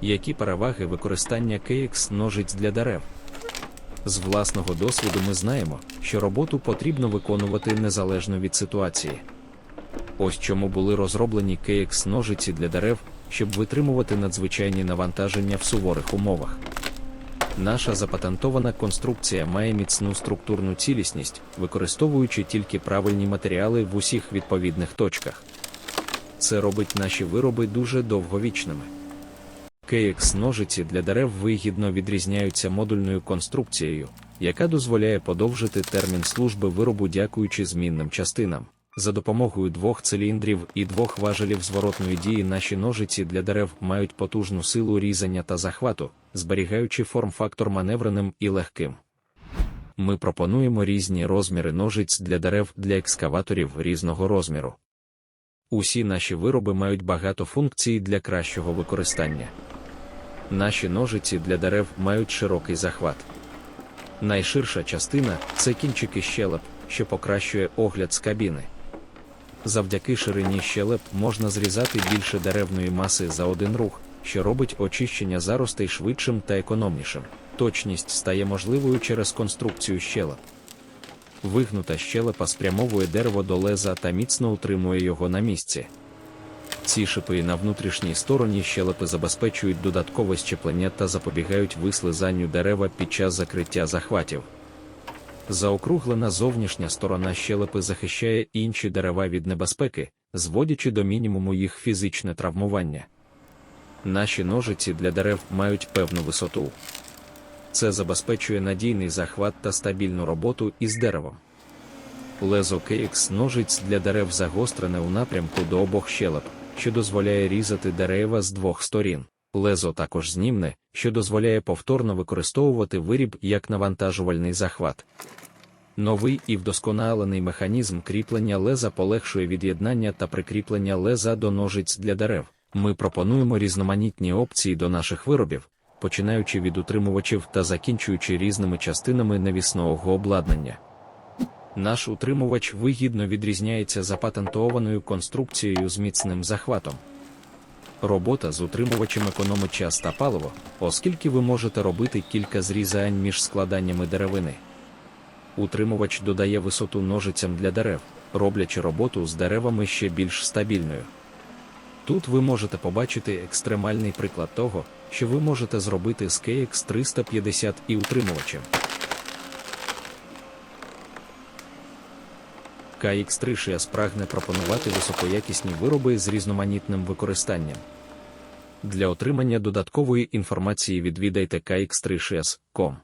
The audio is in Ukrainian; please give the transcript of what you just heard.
Які переваги використання KX ножиць для дерев? З власного досвіду ми знаємо, що роботу потрібно виконувати незалежно від ситуації. Ось чому були розроблені KX ножиці для дерев, щоб витримувати надзвичайні навантаження в суворих умовах. Наша запатентована конструкція має міцну структурну цілісність, використовуючи тільки правильні матеріали в усіх відповідних точках. Це робить наші вироби дуже довговічними. KX ножиці для дерев вигідно відрізняються модульною конструкцією, яка дозволяє подовжити термін служби виробу дякуючи змінним частинам. За допомогою двох циліндрів і двох важелів зворотної дії наші ножиці для дерев мають потужну силу різання та захвату, зберігаючи форм-фактор маневреним і легким. Ми пропонуємо різні розміри ножиць для дерев для екскаваторів різного розміру. Усі наші вироби мають багато функцій для кращого використання. Наші ножиці для дерев мають широкий захват. Найширша частина це кінчики щелеп, що покращує огляд з кабіни. Завдяки ширині щелеп можна зрізати більше деревної маси за один рух, що робить очищення заростей швидшим та економнішим. Точність стає можливою через конструкцію щелеп. Вигнута щелепа спрямовує дерево до леза та міцно утримує його на місці. Ці шипи на внутрішній стороні щелепи забезпечують додаткове щеплення та запобігають вислизанню дерева під час закриття захватів. Заокруглена зовнішня сторона щелепи захищає інші дерева від небезпеки, зводячи до мінімуму їх фізичне травмування. Наші ножиці для дерев мають певну висоту. Це забезпечує надійний захват та стабільну роботу із деревом. Лезо KX ножиць для дерев загострене у напрямку до обох щелеп, що дозволяє різати дерева з двох сторін. Лезо також знімне, що дозволяє повторно використовувати виріб як навантажувальний захват. Новий і вдосконалений механізм кріплення леза полегшує від'єднання та прикріплення леза до ножиць для дерев. Ми пропонуємо різноманітні опції до наших виробів, починаючи від утримувачів та закінчуючи різними частинами навісного обладнання. Наш утримувач вигідно відрізняється запатентованою конструкцією з міцним захватом. Робота з утримувачем економить час та паливо, оскільки ви можете робити кілька зрізань між складаннями деревини. Утримувач додає висоту ножицям для дерев, роблячи роботу з деревами ще більш стабільною. Тут ви можете побачити екстремальний приклад того, що ви можете зробити з KX 350 і утримувачем. KX3 Shias прагне пропонувати високоякісні вироби з різноманітним використанням. Для отримання додаткової інформації відвідайте kx3shias.com.